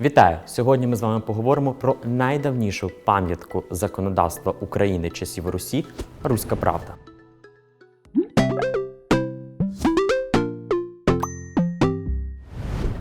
Вітаю! Сьогодні ми з вами поговоримо про найдавнішу пам'ятку законодавства України часів Русі Руська Правда.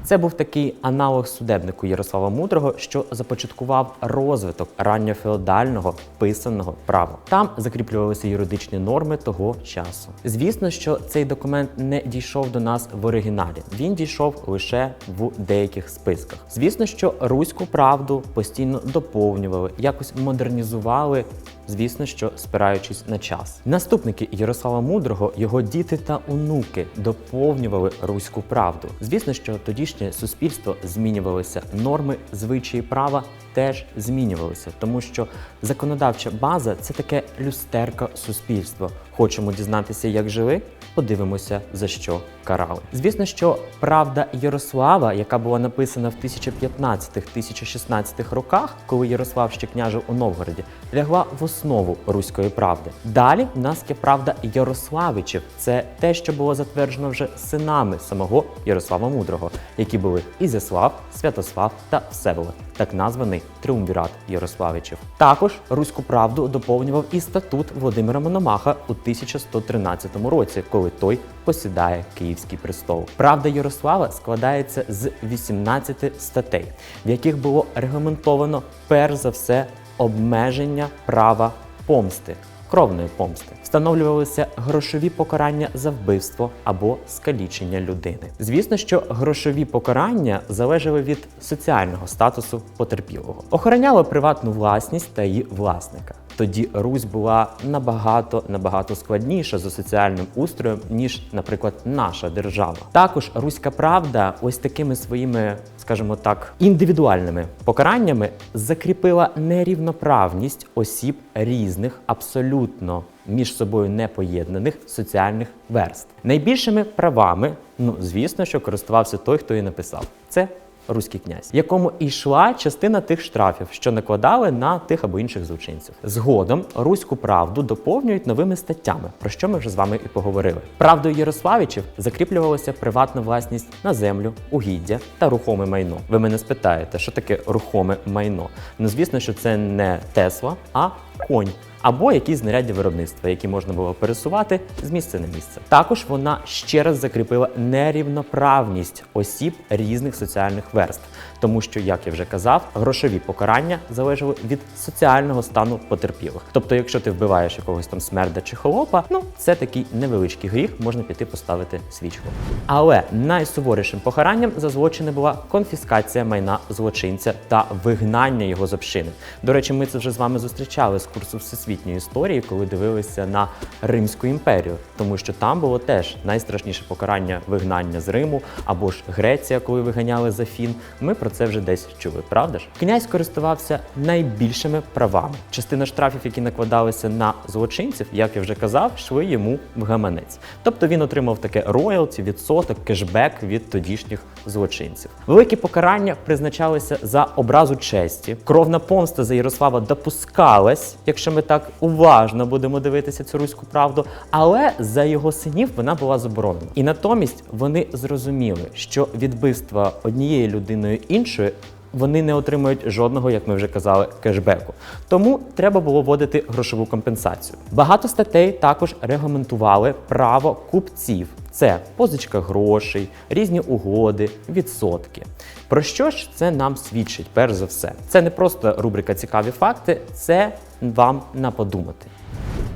Це був такий аналог судебнику Ярослава Мудрого, що започаткував розвиток ранньофеодального писаного права. Там закріплювалися юридичні норми того часу. Звісно, що цей документ не дійшов до нас в оригіналі. Він дійшов лише в деяких списках. Звісно, що руську правду постійно доповнювали, якось модернізували. Звісно, що спираючись на час. Наступники Ярослава Мудрого, його діти та онуки доповнювали руську правду. Звісно, що тодішнє суспільство змінювалися норми звичаї права теж змінювалися, тому що законодавча база це таке люстерка суспільства. Хочемо дізнатися, як жили? Подивимося, за що карали. Звісно, що правда Ярослава, яка була написана в 1015-1016 роках, коли Ярослав ще княжив у Новгороді, лягла в основу руської правди. Далі в нас є правда Ярославичів. Це те, що було затверджено вже синами самого Ярослава Мудрого, які були Ізяслав, Святослав та Всеволод, так названий Триумвірат Ярославичів. Також руську правду доповнював і статут Володимира Мономаха у 1113 році, коли той посідає Київський престол. Правда Ярослава складається з 18 статей, в яких було регламентовано перш за все обмеження права помсти. Кровної помсти встановлювалися грошові покарання за вбивство або скалічення людини. Звісно, що грошові покарання залежали від соціального статусу потерпілого. Охороняло приватну власність та її власника. Тоді Русь була набагато набагато складніша за соціальним устроєм, ніж, наприклад, наша держава. Також руська правда, ось такими своїми, скажімо так, індивідуальними покараннями закріпила нерівноправність осіб різних, абсолютно між собою непоєднаних соціальних верств. Найбільшими правами, ну звісно, що користувався той, хто її написав. Це руський князь, якому і йшла частина тих штрафів, що накладали на тих або інших злочинців. Згодом руську правду доповнюють новими статтями, про що ми вже з вами і поговорили. Правдою Ярославичів закріплювалася приватна власність на землю, угіддя та рухоме майно. Ви мене спитаєте, що таке рухоме майно? Ну звісно, що це не Тесла, а конь. Або якісь знаряддя виробництва, які можна було пересувати з місця на місце. Також вона ще раз закріпила нерівноправність осіб різних соціальних верств, тому що, як я вже казав, грошові покарання залежали від соціального стану потерпілих. Тобто, якщо ти вбиваєш якогось там смерда чи холопа, ну це такий невеличкий гріх, можна піти поставити свічку. Але найсуворішим покаранням за злочини була конфіскація майна злочинця та вигнання його з общини. До речі, ми це вже з вами зустрічали з курсу всесвітньої історії, коли дивилися на Римську імперію, тому що там було теж найстрашніше покарання вигнання з Риму або ж Греція, коли виганяли за Фін. Ми про це вже десь чули, правда ж? Князь користувався найбільшими правами. Частина штрафів, які накладалися на злочинців, як я вже казав, йшли йому в гаманець. Тобто він отримав таке роялті, відсоток, кешбек від тодішніх злочинців. Великі покарання призначалися за образу честі. Кровна помста за Ярослава допускалась, якщо ми так уважно будемо дивитися цю руську правду, але за його синів вона була заборонена. І натомість вони зрозуміли, що від вбивства однієї людиною іншої. Вони не отримують жодного, як ми вже казали, кешбеку. Тому треба було вводити грошову компенсацію. Багато статей також регламентували право купців. Це позичка грошей, різні угоди, відсотки. Про що ж це нам свідчить? Перш за все, це не просто рубрика Цікаві факти, це вам на подумати.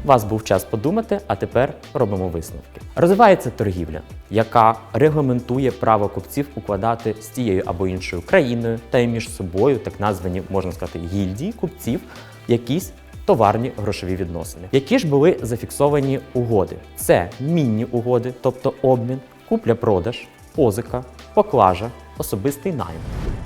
У Вас був час подумати, а тепер робимо висновки. Розвивається торгівля, яка регламентує право купців укладати з тією або іншою країною та й між собою так названі, можна сказати, гільдії купців, якісь товарні грошові відносини. Які ж були зафіксовані угоди? Це мінні угоди, тобто обмін, купля-продаж, позика, поклажа, особистий найм.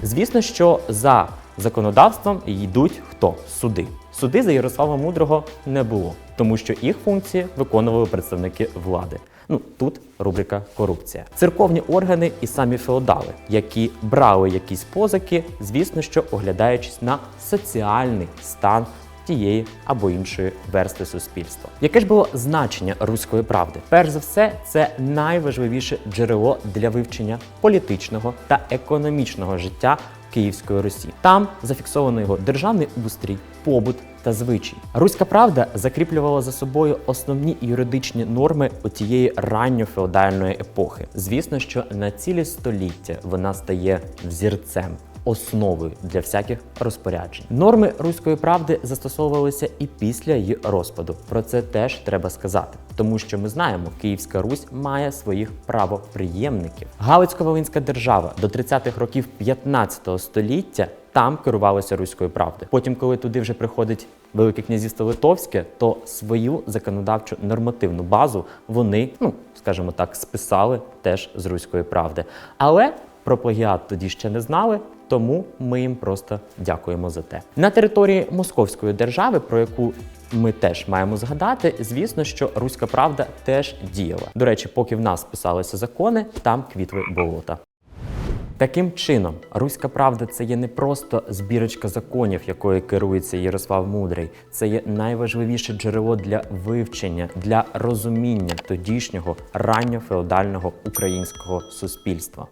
Звісно, що за законодавством йдуть хто? Суди. Суди за Ярослава Мудрого не було, тому що їх функції виконували представники влади. Ну тут рубрика корупція. Церковні органи і самі феодали, які брали якісь позики, звісно, що оглядаючись на соціальний стан тієї або іншої верстви суспільства. Яке ж було значення руської правди? Перш за все, це найважливіше джерело для вивчення політичного та економічного життя Київської Русі. Там зафіксовано його державний устрій, побут та звичай. Руська правда закріплювала за собою основні юридичні норми тієї ранньофеодальної епохи. Звісно, що на цілі століття вона стає взірцем. Основою для всяких розпоряджень норми руської правди застосовувалися і після її розпаду. Про це теж треба сказати, тому що ми знаємо, Київська Русь має своїх правоприємників. Галицько-Волинська держава до 30-х років 15 століття там керувалося руською правдою. Потім, коли туди вже приходить Велике князівство Литовське, то свою законодавчу нормативну базу вони, ну скажімо так, списали теж з руської правди. Але про плагіат тоді ще не знали, тому ми їм просто дякуємо за те. На території Московської держави, про яку ми теж маємо згадати, звісно, що руська правда теж діяла. До речі, поки в нас писалися закони, там квітли болота. Таким чином, руська правда це є не просто збірочка законів, якою керується Ярослав Мудрий. Це є найважливіше джерело для вивчення, для розуміння тодішнього ранньофеодального українського суспільства.